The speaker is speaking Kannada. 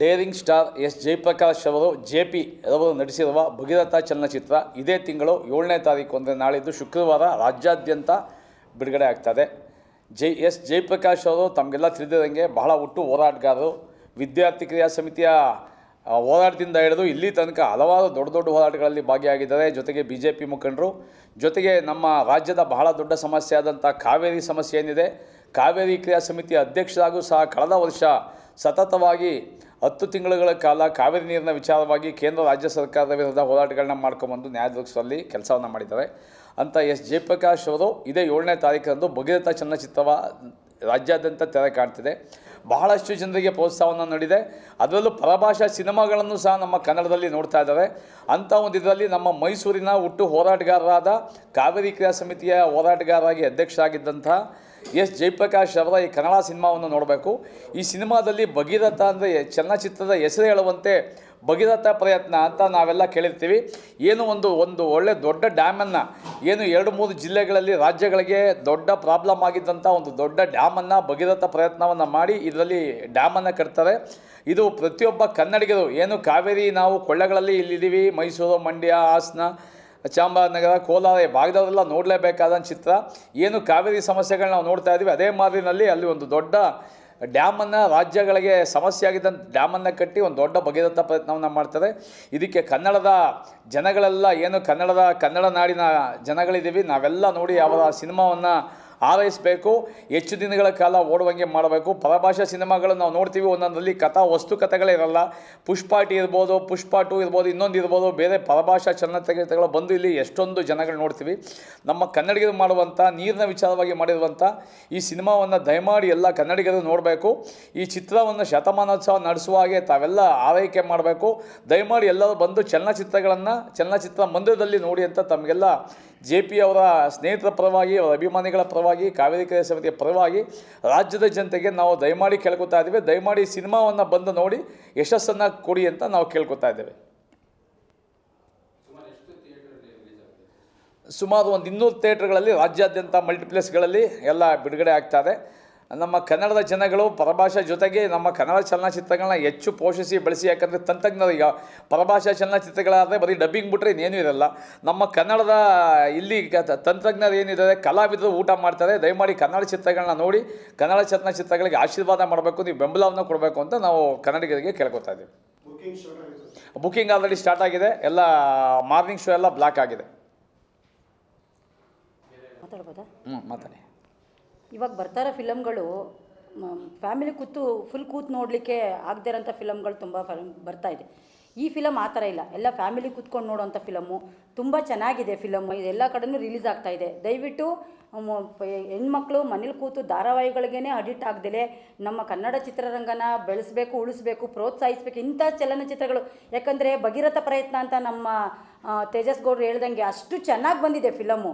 ಡೇರಿಂಗ್ ಸ್ಟಾರ್ ಎಸ್ ಜಯಪ್ರಕಾಶ್ ಅವರು ಜೆ ಪಿ ರವರು ನಟಿಸಿರುವ ಭಗೀರಥ ಚಲನಚಿತ್ರ ಇದೇ ತಿಂಗಳು ಏಳನೇ ತಾರೀಕು ಅಂದರೆ ನಾಳಿದ್ದು ಶುಕ್ರವಾರ ರಾಜ್ಯಾದ್ಯಂತ ಬಿಡುಗಡೆ ಆಗ್ತದೆ. ಜೈ, ಎಸ್ ಜಯಪ್ರಕಾಶ್ ಅವರು ತಮಗೆಲ್ಲ ತಿಳಿದಿರಂಗೆ ಬಹಳ ಹುಟ್ಟು ಹೋರಾಟಗಾರರು. ವಿದ್ಯಾರ್ಥಿ ಕ್ರಿಯಾ ಸಮಿತಿಯ ಹೋರಾಟದಿಂದ ಹಿಡಿದು ಇಲ್ಲಿ ತನಕ ಹಲವಾರು ದೊಡ್ಡ ದೊಡ್ಡ ಹೋರಾಟಗಳಲ್ಲಿ ಭಾಗಿಯಾಗಿದ್ದಾರೆ. ಜೊತೆಗೆ ಬಿ ಜೆ ಪಿ ಮುಖಂಡರು. ಜೊತೆಗೆ ನಮ್ಮ ರಾಜ್ಯದ ಬಹಳ ದೊಡ್ಡ ಸಮಸ್ಯೆ ಆದಂಥ ಕಾವೇರಿ ಸಮಸ್ಯೆ ಏನಿದೆ, ಕಾವೇರಿ ಕ್ರಿಯಾ ಸಮಿತಿಯ ಅಧ್ಯಕ್ಷರಾಗೂ ಸಹ ಕಳೆದ ವರ್ಷ ಸತತವಾಗಿ ಹತ್ತು ತಿಂಗಳುಗಳ ಕಾಲ ಕಾವೇರಿ ನೀರಿನ ವಿಚಾರವಾಗಿ ಕೇಂದ್ರ ರಾಜ್ಯ ಸರ್ಕಾರದ ವಿರುದ್ಧ ಹೋರಾಟಗಳನ್ನ ಮಾಡ್ಕೊಂಬಂದು ನ್ಯಾಯಾಧೀಶರಲ್ಲಿ ಕೆಲಸವನ್ನು ಮಾಡಿದ್ದಾರೆ. ಅಂತ ಎಸ್. ಜಯಪ್ರಕಾಶ್ ಅವರು ಇದೇ ಏಳನೇ ತಾರೀಕರಂದು ಭಗೀರಥ ಚಲನಚಿತ್ರವ ರಾಜ್ಯಾದ್ಯಂತ ತೆರೆ ಕಾಣ್ತಿದೆ. ಬಹಳಷ್ಟು ಜನರಿಗೆ ಪ್ರೋತ್ಸಾಹವನ್ನು ನೀಡಿದೆ. ಅದರಲ್ಲೂ ಪರಭಾಷಾ ಸಿನಿಮಾಗಳನ್ನು ಸಹ ನಮ್ಮ ಕನ್ನಡದಲ್ಲಿ ನೋಡ್ತಾ ಇದ್ದಾರೆ. ಅಂಥ ಒಂದು ಇದರಲ್ಲಿ ನಮ್ಮ ಮೈಸೂರಿನ ಹುಟ್ಟು ಹೋರಾಟಗಾರರಾದ ಕಾವೇರಿ ಕ್ರಿಯಾ ಸಮಿತಿಯ ಹೋರಾಟಗಾರರಾಗಿ ಅಧ್ಯಕ್ಷರಾಗಿದ್ದಂತಹ ಎಸ್ ಜಯಪ್ರಕಾಶ್ ಅವರ ಈ ಕನ್ನಡ ಸಿನಿಮಾವನ್ನು ನೋಡಬೇಕು. ಈ ಸಿನಿಮಾದಲ್ಲಿ ಭಗೀರಥ ಅಂದರೆ ಚಲನಚಿತ್ರದ ಹೆಸರು ಹೇಳುವಂತೆ ಭಗೀರಥ ಪ್ರಯತ್ನ ಅಂತ ನಾವೆಲ್ಲ ಕೇಳಿರ್ತೀವಿ. ಏನು ಒಂದು ಒಂದು ಒಳ್ಳೆ ದೊಡ್ಡ ಡ್ಯಾಮನ್ನು, ಏನು ಎರಡು, ಮೂರು ಜಿಲ್ಲೆಗಳಲ್ಲಿ ರಾಜ್ಯಗಳಿಗೆ ದೊಡ್ಡ ಪ್ರಾಬ್ಲಮ್ ಆಗಿದ್ದಂಥ ಒಂದು ದೊಡ್ಡ ಡ್ಯಾಮನ್ನು ಭಗೀರಥ ಪ್ರಯತ್ನವನ್ನು ಮಾಡಿ ಇದರಲ್ಲಿ ಡ್ಯಾಮನ್ನು ಕಟ್ತಾರೆ. ಇದು ಪ್ರತಿಯೊಬ್ಬ ಕನ್ನಡಿಗರು, ಏನು ಕಾವೇರಿ ನಾವು ಕೊಳ್ಳಗಳಲ್ಲಿ ಇಲ್ಲಿದ್ದೀವಿ, ಮೈಸೂರು ಮಂಡ್ಯ, ಹಾಸನ ಚಾಮರಾಜನಗರ ಕೋಲಾರ ಭಾಗದವರೆಲ್ಲ ನೋಡಲೇಬೇಕಾದ ಚಿತ್ರ. ಏನು ಕಾವೇರಿ ಸಮಸ್ಯೆಗಳನ್ನ ನಾವು ನೋಡ್ತಾ ಇದ್ದೀವಿ. ಅದೇ ಮಾದರಿನಲ್ಲಿ ಅಲ್ಲಿ ಒಂದು ದೊಡ್ಡ ಡ್ಯಾಮನ್ನು ರಾಜ್ಯಗಳಿಗೆ ಸಮಸ್ಯೆ ಆಗಿದ್ದಂಥ ಡ್ಯಾಮನ್ನು ಕಟ್ಟಿ ಒಂದು ದೊಡ್ಡ ಭಗೀರಥ ಪ್ರಯತ್ನವನ್ನು ಮಾಡ್ತಾರೆ ಇದಕ್ಕೆ ಕನ್ನಡದ ಜನಗಳೆಲ್ಲ ಏನು ಕನ್ನಡದ ಕನ್ನಡ ನಾಡಿನ ಜನಗಳಿದ್ದೀವಿ. ನಾವೆಲ್ಲ ನೋಡಿ ಅವರ ಸಿನಿಮಾವನ್ನು ಆರೈಸಬೇಕು ಹೆಚ್ಚು ದಿನಗಳ ಕಾಲ ಓಡುವಂಗೆ ಮಾಡಬೇಕು. ಪರಭಾಷಾ ಸಿನಿಮಾಗಳು ನಾವು ನೋಡ್ತೀವಿ, ಒಂದೊಂದರಲ್ಲಿ ಕಥಾ, ವಸ್ತು ಕಥೆಗಳೇ ಇರಲ್ಲ. ಪುಷ್ಪಾಟಿ ಇರ್ಬೋದು, ಪುಷ್ಪ ಟು ಇರ್ಬೋದು, ಇನ್ನೊಂದು ಇರ್ಬೋದು, ಬೇರೆ ಪರಭಾಷಾ ಚಲನಚಿತ್ರಗಳು ಬಂದು ಇಲ್ಲಿ ಎಷ್ಟೊಂದು ಜನಗಳು ನೋಡ್ತೀವಿ. ನಮ್ಮ ಕನ್ನಡಿಗರು ಮಾಡುವಂಥ, ನೀರಿನ ವಿಚಾರವಾಗಿ ಮಾಡಿರುವಂಥ ಈ ಸಿನಿಮಾವನ್ನು ದಯಮಾಡಿ ಎಲ್ಲ ಕನ್ನಡಿಗರು ನೋಡಬೇಕು. ಈ ಚಿತ್ರವನ್ನು ಶತಮಾನೋತ್ಸವ ನಡೆಸುವ ಹಾಗೆ ತಾವೆಲ್ಲ ಆರೈಕೆ ಮಾಡಬೇಕು. ದಯಮಾಡಿ ಎಲ್ಲರೂ ಬಂದು ಚಲನಚಿತ್ರಗಳನ್ನು, ಚಲನಚಿತ್ರ ಮಂದಿರದಲ್ಲಿ ನೋಡಿ ಅಂತ ತಮಗೆಲ್ಲ ಜೆ ಪಿ ಅವರ ಸ್ನೇಹಿತರ ಪರವಾಗಿ, ಅವರ ಅಭಿಮಾನಿಗಳ ಪರವಾಗಿ, ಕಾವೇರಿ ಕೆರೆ ಸಮಿತಿಯ ಪರವಾಗಿ ರಾಜ್ಯದ ಜನತೆಗೆ ನಾವು ದಯಮಾಡಿ ಕೇಳ್ಕೊತಾ ಇದ್ದೇವೆ. ದಯಮಾಡಿ ಸಿನಿಮಾವನ್ನು ಬಂದು ನೋಡಿ, ಯಶಸ್ಸನ್ನು ಕೊಡಿ ಅಂತ ನಾವು ಕೇಳ್ಕೊತಾ ಇದ್ದೇವೆ. ಸುಮಾರು ಒಂದು ಇನ್ನೂರು ಥಿಯೇಟ್ರ್ಗಳಲ್ಲಿ ರಾಜ್ಯಾದ್ಯಂತ ಮಲ್ಟಿಪ್ಲೆಕ್ಸ್ಗಳಲ್ಲಿ ಎಲ್ಲ ಬಿಡುಗಡೆ ಆಗ್ತದೆ ನಮ್ಮ ಕನ್ನಡದ ಜನಗಳು ಪರಭಾಷಾ ಜೊತೆಗೆ ನಮ್ಮ ಕನ್ನಡ ಚಲನಚಿತ್ರಗಳನ್ನ ಹೆಚ್ಚು ಪೋಷಿಸಿ ಬೆಳೆಸಿ ಯಾಕಂದರೆ ತಂತ್ರಜ್ಞರು ಈಗ ಪರಭಾಷಾ ಚಲನಚಿತ್ರಗಳಾದರೆ ಬರೀ ಡಬ್ಬಿಂಗ್ ಬಿಟ್ಟರೆ ಇನ್ನೇನೂ ಇರಲ್ಲ. ನಮ್ಮ ಕನ್ನಡದ ಇಲ್ಲಿ ತಂತ್ರಜ್ಞರು ಏನಿದ್ದಾರೆ ಕಲಾವಿದರು ಊಟ ಮಾಡ್ತಾರೆ ದಯಮಾಡಿ ಕನ್ನಡ ಚಿತ್ರಗಳನ್ನ ನೋಡಿ ಕನ್ನಡ ಚಲನಚಿತ್ರಗಳಿಗೆ ಆಶೀರ್ವಾದ ಮಾಡಬೇಕು ನೀವು ಬೆಂಬಲವನ್ನು ಕೊಡಬೇಕು ಅಂತ ನಾವು ಕನ್ನಡಿಗರಿಗೆ ಕೇಳ್ಕೊತಾ ಇದ್ದೀವಿ. ಬುಕಿಂಗ್ ಆಲ್ರೆಡಿ ಸ್ಟಾರ್ಟ್ ಆಗಿದೆ ಎಲ್ಲ ಮಾರ್ನಿಂಗ್ ಶೋ ಎಲ್ಲ ಬ್ಲಾಕ್ ಆಗಿದೆ. ಮಾತಾಡ್ಬೋದಾ? ಹ್ಞೂ ಮಾತಾಡಿ. ಇವಾಗ ಬರ್ತಾರೋ ಫಿಲಮ್ಗಳು ಫ್ಯಾಮಿಲಿ ಕೂತು ಫುಲ್ ಕೂತು ನೋಡಲಿಕ್ಕೆ ಆಗದೇ ಇರೋಂಥ ಫಿಲಮ್ಗಳು ತುಂಬ ಫಿಲಮ್ ಬರ್ತಾ ಇದೆ. ಈ ಫಿಲಮ್ ಆ ಥರ ಇಲ್ಲ. ಎಲ್ಲ ಫ್ಯಾಮಿಲಿ ಕೂತ್ಕೊಂಡು ನೋಡೋಂಥ ಫಿಲಮು. ತುಂಬ ಚೆನ್ನಾಗಿದೆ ಫಿಲಮ್. ಎಲ್ಲ ಕಡೆನೂ ರಿಲೀಸ್ ಆಗ್ತಾ ಇದೆ. ದಯವಿಟ್ಟು ಹೆಣ್ಮಕ್ಳು ಮನೇಲಿ ಕೂತು ಧಾರಾವಾಹಿಗಳಿಗೇ ಅಡಿಟ್ ಆಗದೇಲೆ ನಮ್ಮ ಕನ್ನಡ ಚಿತ್ರರಂಗನ ಬೆಳೆಸಬೇಕು ಉಳಿಸ್ಬೇಕು ಪ್ರೋತ್ಸಾಹಿಸಬೇಕು ಇಂಥ ಚಲನಚಿತ್ರಗಳು. ಯಾಕಂದರೆ ಭಗೀರಥ ಪ್ರಯತ್ನ ಅಂತ ನಮ್ಮ ಆ, ತೇಜಸ್ ಗೌಡ್ರು ಹೇಳ್ದಂಗೆ ಅಷ್ಟು ಚೆನ್ನಾಗಿ ಬಂದಿದೆ ಫಿಲಮ್ಮು